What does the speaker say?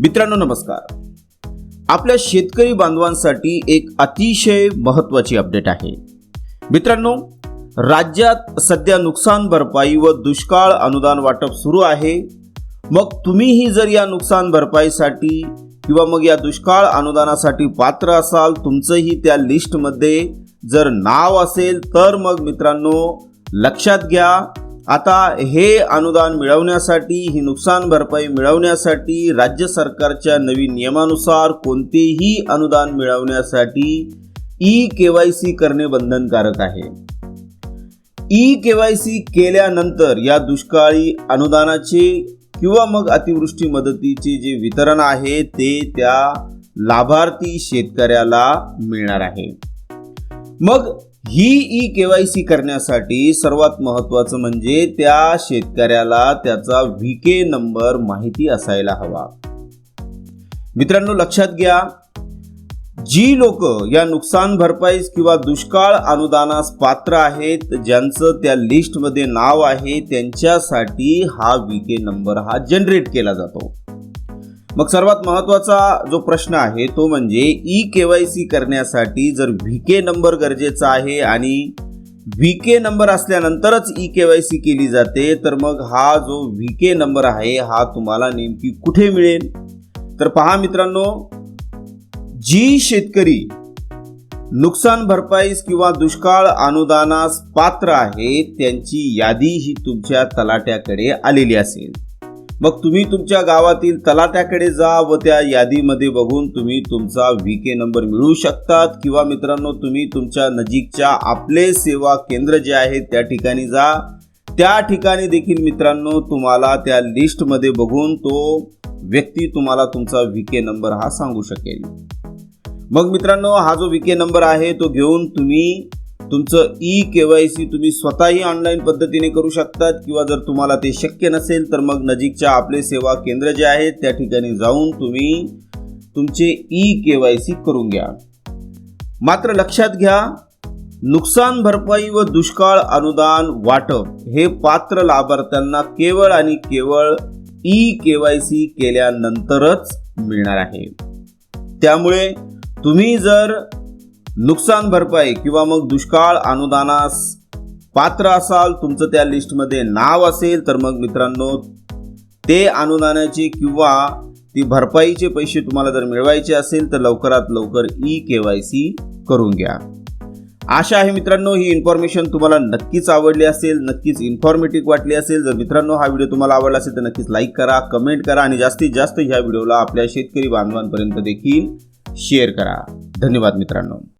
मित्रांनो नमस्कार. आपल्या शेतकरी बांधवांसाठी एक अतिशय महत्त्वाची अपडेट आहे. मित्रांनो राज्यात सध्या नुकसान भरपाई व दुष्काळ अनुदान वाटप सुरू आहे. मग तुम्हीही जर या नुकसान भरपाईसाठी किंवा मग या दुष्काळ अनुदानासाठी पात्र असाल तुमचंही त्या लिस्टमध्ये जर नाव असेल तर मग मित्रांनो लक्षात घ्या. आता हे अनुदान मिळवण्यासाठी ही नुकसान भरपाई मिळवण्यासाठी राज्य सरकारच्या नवीन नियमानुसार कोणतेही अनुदान मिळवण्यासाठी ई के वाय सी करणे बंधनकारक आहे. ई के वाय सी केल्यानंतर या दुष्काळी अनुदानाचे किंवा मग अतिवृष्टी मदतीचे जे वितरण आहे ते त्या लाभार्थी शेतकऱ्याला मिळणार आहे. मग ही ई के वाय सी करण्यासाठी सर्वात महत्त्वाचं म्हणजे त्या शेतकऱ्याला त्याचा व्ही के नंबर माहिती असायला हवा. मित्रांनो लक्षात घ्या जी लोक या नुकसान भरपाईस किंवा दुष्काळ अनुदानास पात्र आहेत ज्यांचं त्या लिस्टमध्ये नाव आहे त्यांच्यासाठी हा व्ही के नंबर हा जनरेट केला जातो. मग सर्वात महत्त्वाचा जो प्रश्न आहे तो म्हणजे ई के वाय सी करण्यासाठी जर व्ही के नंबर गरजेचा आहे आणि व्ही के नंबर असल्यानंतरच ई के वाय सी केली जाते तर मग हा जो व्ही के नंबर आहे हा तुम्हाला नेमकी कुठे मिळेल? तर पहा मित्रांनो जी शेतकरी नुकसान भरपाईस किंवा दुष्काळ अनुदानास पात्र आहे त्यांची यादी ही तुमच्या तलाट्याकडे आलेली असेल. मग तुम्ही तुमच्या गावातील तलाट्याकडे जा व त्या यादीमध्ये बघून तुम्ही तुमचा व्ही के नंबर मिळवू शकतात. किंवा मित्रांनो तुम्ही तुमच्या नजीकच्या आपले सेवा केंद्र जे आहे त्या ठिकाणी जा. त्या ठिकाणी देखील मित्रांनो तुम्हाला त्या लिस्टमध्ये बघून तो व्यक्ती तुम्हाला तुमचा व्ही के नंबर हा सांगू शकेल. मग मित्रांनो हा जो व्ही के नंबर आहे तो घेऊन तुम्ही तुमचं ई के वाय सी तुम्ही स्वतःही ऑनलाईन पद्धतीने करू शकतात किंवा जर तुम्हाला ते शक्य नसेल तर मग नजीकच्या आपले सेवा केंद्र जे आहेत त्या ठिकाणी जाऊन तुम्ही तुमचे ई के वाय सी करून घ्या. मात्र लक्षात घ्या नुकसान भरपाई व दुष्काळ अनुदान वाटप हे पात्र लाभार्थ्यांना केवळ आणि केवळ ई के वाय सी केल्यानंतरच मिळणार आहे. त्यामुळे तुम्ही जर नुकसान भरपाई किंवा मग दुष्काळ अनुदानास पात्र असाल तुमचं त्या लिस्टमध्ये नाव असेल तर मग मित्रांनो ते अनुदानाचे किंवा ती भरपाईचे पैसे तुम्हाला जर मिळवायचे असेल तर लवकरात लवकर ई के वाय सी करून घ्या. आशा आहे मित्रांनो ही इन्फॉर्मेशन तुम्हाला नक्कीच आवडली असेल नक्कीच इन्फॉर्मेटिव्ह वाटली असेल. जर मित्रांनो हा व्हिडिओ तुम्हाला आवडला असेल तर नक्कीच लाईक करा कमेंट करा आणि जास्तीत जास्त ह्या व्हिडिओला आपल्या शेतकरी बांधवांपर्यंत देखील शेअर करा. धन्यवाद मित्रांनो.